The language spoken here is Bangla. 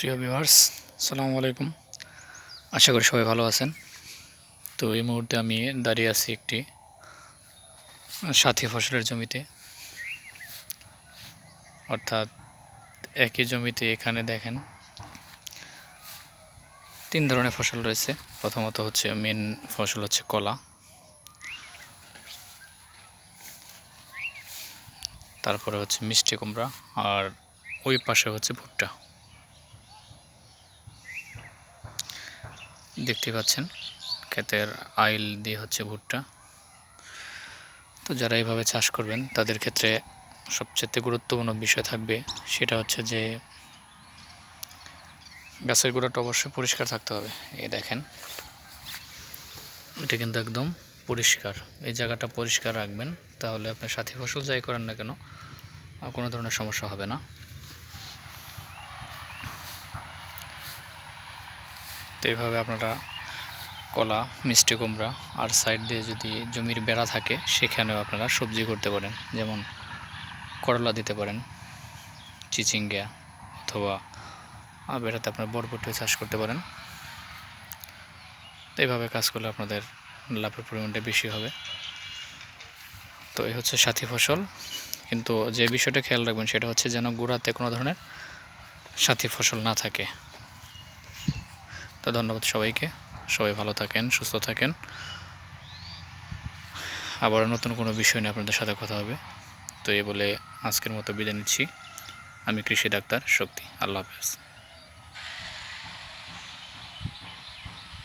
প্রিয় ভিউয়ার্স সালামু আলাইকুম। আশা করি সবাই ভালো আছেন। তো এই মুহূর্তে আমি দাঁড়িয়ে আছি একটি সাথী ফসলের জমিতে। অর্থাৎ একই জমিতে এখানে দেখেন তিন ধরনের ফসল রয়েছে। প্রথমত হচ্ছে মেন ফসল হচ্ছে কলা। তারপরে হচ্ছে মিষ্টি কুমড়া আর ওই পাশে হচ্ছে ভুট্টা। দেখতে পাচ্ছেন, ক্ষেতের আইল দিয়ে হচ্ছে ভুট্টা। তো যারা এইভাবে চাষ করবেন, তাদের ক্ষেত্রে সবচেয়ে গুরুত্বপূর্ণ বিষয় থাকবে, সেটা হচ্ছে যে গাছের গোড়াটা অবশ্যই পরিষ্কার থাকতে হবে। এ দেখেন, এটা কিন্তু একদম পরিষ্কার। এই জায়গাটা পরিষ্কার রাখবেন, তাহলে আপনার সাথী ফসল যাই করেন না কেন কোনো ধরনের সমস্যা হবে না। তো এইভাবে আপনারা কলা, মিষ্টি কুমড়া আর সাইড দিয়ে যদি জমির বেড়া থাকে, সেখানেও আপনারা সবজি করতে পারেন। যেমন করলা দিতে পারেন, চিচিঙ্গা অথবা বেড়াতে আপনার বরবটি চাষ করতে পারেন। তো এইভাবে কাজ করলে আপনাদের লাভের পরিমাণটা বেশি হবে। তো এই হচ্ছে সাথী ফসল। কিন্তু যে বিষয়টা খেয়াল রাখবেন, সেটা হচ্ছে যেন গোড়াতে কোনো ধরনের সাথী ফসল না থাকে। তো ধন্যবাদ সবাইকে। সবাই ভালো থাকেন, সুস্থ থাকেন। আবার নতুন কোনো বিষয় নিয়ে আপনাদের সাথে কথা হবে। তো এ বলে আজকের মতো বিদায় নিচ্ছি। আমি কৃষি ডাক্তার শক্তি। আল্লাহ হাফেজ।